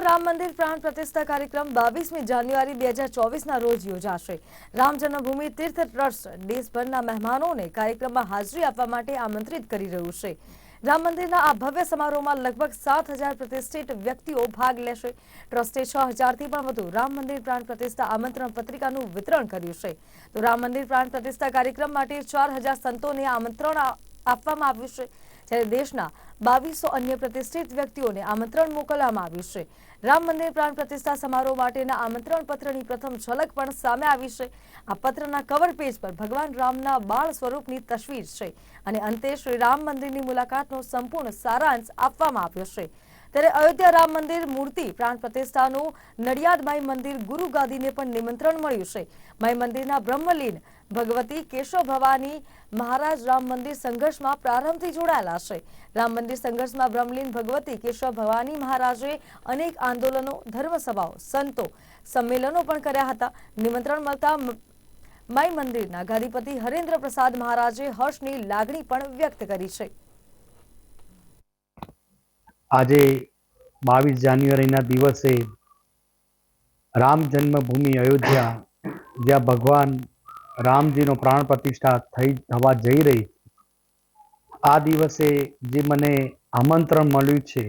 અયોધ્યામાં રામ મંદિર પ્રાણ પ્રતિષ્ઠા કાર્યક્રમ બાવીસમી જાન્યુઆરી બે હજાર ચોવીસના રોજ યોજાશે. રામ જન્મભૂમિ તીર્થ ટ્રસ્ટ દેશભરના મહેમાનોને કાર્યક્રમમાં હાજરી આપવા માટે આમંત્રિત કરી રહ્યું છે. રામ મંદિરના આ ભવ્ય સમારોહમાં લગભગ સાત હજાર પ્રતિષ્ઠિત વ્યક્તિઓ ભાગ લેશે. ટ્રસ્ટે છ હજારથી પણ વધુ રામ મંદિર પ્રાણ પ્રતિષ્ઠા આમંત્રણ પત્રિકાનું વિતરણ કર્યું છે. તો રામ મંદિર પ્રાણ પ્રતિષ્ઠા કાર્યક્રમ માટે ચાર હજાર સંતોને આમંત્રણ આપવામાં આવ્યું છે. જ્યારે દેશના બાવીસો અન્ય પ્રતિષ્ઠિત વ્યક્તિઓને આમંત્રણ મોકલવામાં આવ્યું છે. રામ મંદિર પ્રાણ પ્રતિષ્ઠા સમારોહ માટેના આમંત્રણ પત્રની પ્રથમ ઝલક પણ સામે આવી છે. આ પત્રના કવર પેજ પર ભગવાન રામના બાળ સ્વરૂપની તસવીર છે અને અંતે શ્રી રામ મંદિરની મુલાકાતનો સંપૂર્ણ સારાંશ આપવામાં આવ્યો છે. ત્યારે અયોધ્યા રામ મંદિર મૂર્તિ પ્રાણ પ્રતિષ્ઠાનું નડિયાદ માઈ મંદિર ગુરુ ગાદીને પણ નિમંત્રણ મળ્યું છે. માઈ મંદિરના બ્રહ્મલીન ભગવતી કેશવ ભવાની મહારાજ રામ મંદિર સંઘર્ષમાં પ્રારંભથી જોડાયેલા છે. રામ મંદિર સંઘર્ષમાં બ્રહ્મલીન ભગવતી કેશવ ભવાની મહારાજે અનેક આંદોલનો, ધર્મસભાઓ, સંતો સંમેલનો પણ કર્યા હતા. નિમંત્રણ મળતા માઈ મંદિરના ગાદીપતિ હરેન્દ્ર પ્રસાદ મહારાજે હર્ષની લાગણી પણ વ્યક્ત કરી છે. આજે બાવીસ જાન્યુઆરીના દિવસે રામ જન્મભૂમિ અયોધ્યા, જ્યાં ભગવાન રામજીનો પ્રાણ પ્રતિષ્ઠા થઈ, થવા જઈ રહી આ દિવસે જે મને આમંત્રણ મળ્યું છે,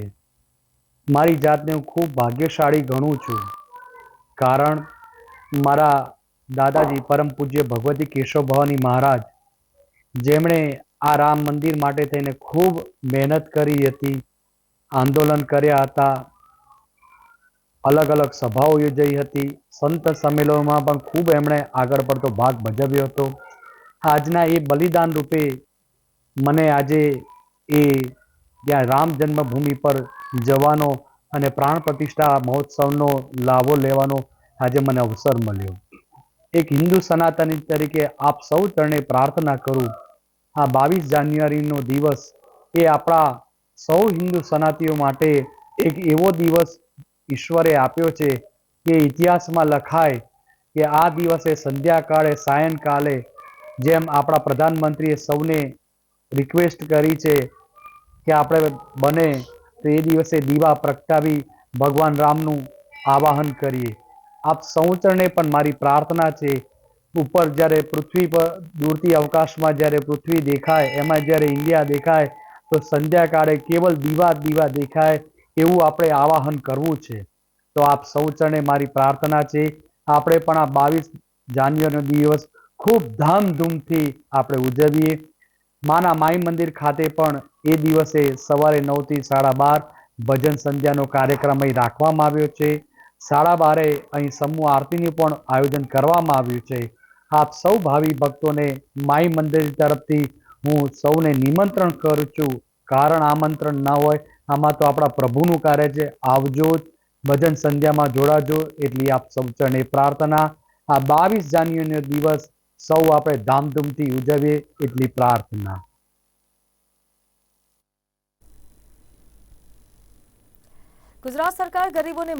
મારી જાતને હું ખૂબ ભાગ્યશાળી ગણું છું. કારણ મારા દાદાજી પરમ પૂજ્ય ભગવતી કેશવ ભવાની મહારાજ, જેમણે આ રામ મંદિર માટે થઈને ખૂબ મહેનત કરી હતી આંદોલન કર્યા હતા. અલગ અલગ સભાઓ યોજાઈ હતી. સંત સંમેલનોમાં પણ ખૂબ એમણે આગળ પડતો ભાગ ભજવ્યો હતો. આજના એ બલિદાન રૂપે મને આજે એ ત્યાં રામ જન્મભૂમિ પર જવાનો અને પ્રાણ પ્રતિષ્ઠા મહોત્સવનો લાભો લેવાનો આજે મને અવસર મળ્યો. એક હિન્દુ સનાતની તરીકે આપ સૌ ચરણે પ્રાર્થના કરું, આ બાવીસ જાન્યુઆરીનો દિવસ એ આપણા સૌ હિન્દુ સનાતીઓ માટે એક એવો દિવસ ઈશ્વરે આપ્યો છે કે ઇતિહાસમાં લખાય કે આ દિવસે સંધ્યાકાળે સાયંકાલે જેમ આપણા પ્રધાનમંત્રીએ સૌને રિક્વેસ્ટ કરી છે કે આપણે બને, તો એ દિવસે દીવા પ્રગટાવી ભગવાન રામનું આવાહન કરીએ. આપ સૌચરણે પણ મારી પ્રાર્થના છે, ઉપર જ્યારે પૃથ્વી પર, દૂરથી અવકાશમાં જ્યારે પૃથ્વી દેખાય, એમાં જ્યારે ઇન્ડિયા દેખાય તો સંધ્યાકાળે કેવલ દીવા દીવા દેખાય એવું આપણે આવાહન કરવું છે. તો આપ સૌ ચરણે મારી પ્રાર્થના છે, આપણે પણ આ બાવીસ જાન્યુઆરીનો દિવસ ખૂબ ધામધૂમથી આપણે ઉજવીએ. માના માઈ મંદિર ખાતે પણ એ દિવસે સવારે નવથી સાડા બાર ભજન સંધ્યાનો કાર્યક્રમ અહીં રાખવામાં આવ્યો છે. સાડા બારે અહીં સમૂહ આરતીનું પણ આયોજન કરવામાં આવ્યું છે. આપ સૌ ભાવિ ભક્તોને માઈ મંદિર તરફથી હું સૌને નિમંત્રણ કરું છું. કારણ આમંત્રણ ના હોય, આમાં તો આપણા પ્રભુનું કાર્ય છે. આવજો ભજન સંધ્યામાં જોડાજો. એટલી આપ સૌ ચરણે પ્રાર્થના. આ બાવીસ જાન્યુઆરીનો દિવસ સૌ આપણે ધામધૂમથી ઉજવીએ એટલી પ્રાર્થના. ગુજરાત સરકાર ગરીબોને